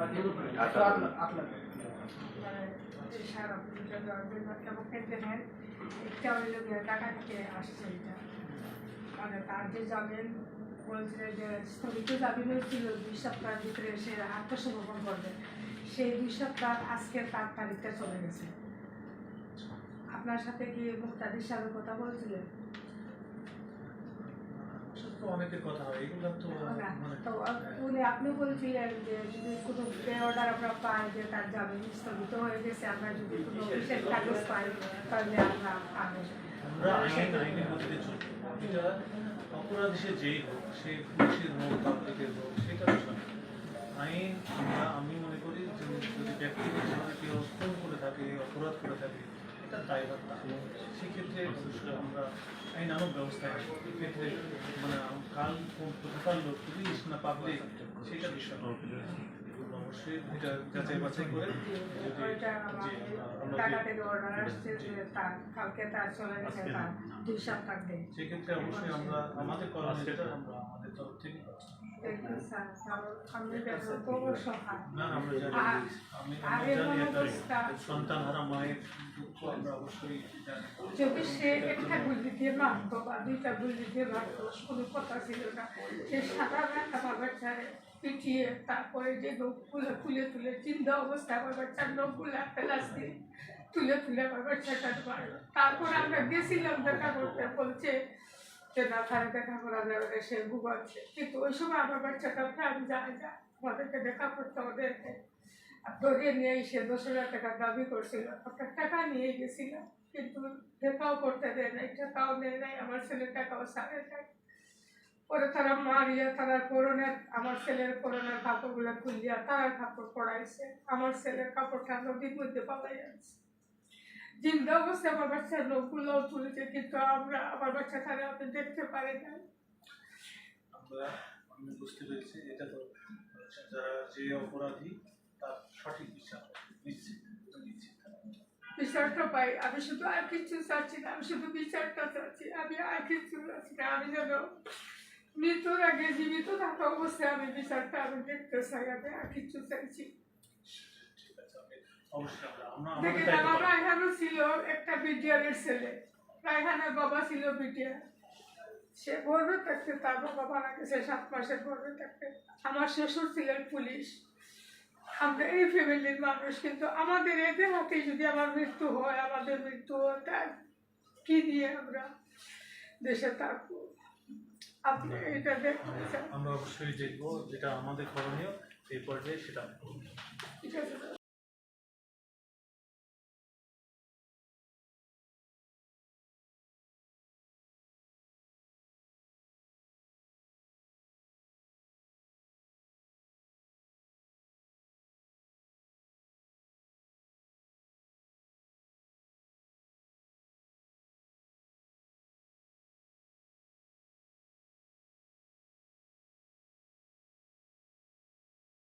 আচ্ছা, তার যে যাবেন বলছে যে স্থগিত জামিন হয়েছিল দুই সপ্তাহের ভিতরে সে আত্মসমর্পণ করবে সেই দুই সপ্তাহ তার তারিখটা চলে গেছে আপনার সাথে কি মুক্তাদির সাথে কথা বলছিলেন তো অনেকের কথা হয় এগুলো তো মানে তো উনি আপনি বলছিলেন যে যদি কোনো পে অর্ডার আমরা পাই যে তার জামিন স্থগিত হয়ে গেছে আমরা যদি কোনো অফিসের কাগজ পাই তাহলে আমরা আমরা আইন আইনের গতিতে চলবো। এটা অপরাধী সে যেই হোক সে পুলিশের হোক পাবলিকের হোক সেটা বিষয় আইন আমরা আমি মনে করি যে যদি ব্যক্তিগতভাবে কেউ খুন করে থাকে অপরাধ করে থাকে সেক্ষেত্রে অবশ্যই আমরা আসব এক্ষেত্রে মানে কাল কোন লোক পুলিশ না পাবলিক সেটা বিষয়। অবশ্যই এটা যাচাই বাছাই করে যদি ওইটা যে আমরা টাকা যে- থেকে অর্ডার আসছে যে তার কালকে তার চলে গেছে তার দুই সপ্তাহ দিন সেক্ষেত্রে অবশ্যই আমরা আমাদের করণীয় যেটা আমরা আমাদের তরফ থেকে সন্তান হারা মায়ের দুঃখ আমরা অবশ্যই যদি সে একটা গুলি দিয়ে মারতো বা দুইটা গুলি দিয়ে মারতো কোনো কথা ছিল না। সে বাচ্চায় পিটিয়ে তারপরে যে নখগুলো তুলে তুলে চিন্তা অবস্থা আমার বাচ্চার নখগুলো লাস্তি তুলে তুলে বাচ্চাটা মারলো। তারপর আমরা গেছিলাম দেখা করতে বলছে যে না তারা দেখা করা যাবে না, সে ভুগাচ্ছে কিন্তু ওই সময় আমার বাচ্চাটা প্রাণ যায় যা আমাদেরকে দেখা করতে ওদেরকে ধরিয়ে নিয়ে এসে দশ হাজার টাকা দাবি করছিল। একটা টাকা নিয়ে গেছিল, কিন্তু দেখাও করতে দেয় নাই, টাকাও নেয় নাই, আমার ছেলের টাকাও সারে নাই। পরে তারা মারিয়া, তারা করোনার আমার ছেলের করোনার কাপড়গুলো খুলিয়া তারা কাপড় পড়াইছে আমার ছেলের কাপড়টা নদীর মধ্যে পালাই যাচ্ছে। জিন্দা অবস্থায় আমার বাচ্চার লোকগুলোও তুলেছে কিন্তু আমরা আমার বাচ্চাটারে আমি দেখতে পারি না। আমরা আমি বুঝতে পেরেছি এটা তো যারা যে অপরাধী তার সঠিক বিচার নিশ্চিত নিশ্চিত বিচারটা পাই। আমি শুধু আর কিছু চাচ্ছি না আমি শুধু বিচারটা চাচ্ছি। আমি আর কিছু চাচ্ছি না আমি যেন মৃত্যুর আগে জীবিত থাকা অবস্থায় আমি বিচারটা আমি দেখতে চাই আমি আর কিছু চাইছি। ঠিক আছে আমি অবশ্যই দেখেন আমার রায়হানও ছিল একটা বিডিআরের ছেলে। রায়হানের বাবা ছিল বিডিআর। সে গর্বে থাকতে তার বাবা মারা গেছে সাত মাসের গর্বে থাকতে। আমার শ্বশুর ছিলেন পুলিশ। আমরা এই ফ্যামিলির মানুষ কিন্তু আমাদের এদের হাতে যদি আমার মৃত্যু হয় আমাদের মৃত্যু হয় তার কি দিয়ে আমরা দেশে থাকব? আপনি এটা আমরা অবশ্যই দেখব যেটা আমাদের করণীয় এই পর্যায়ে সেটা। ঠিক আছে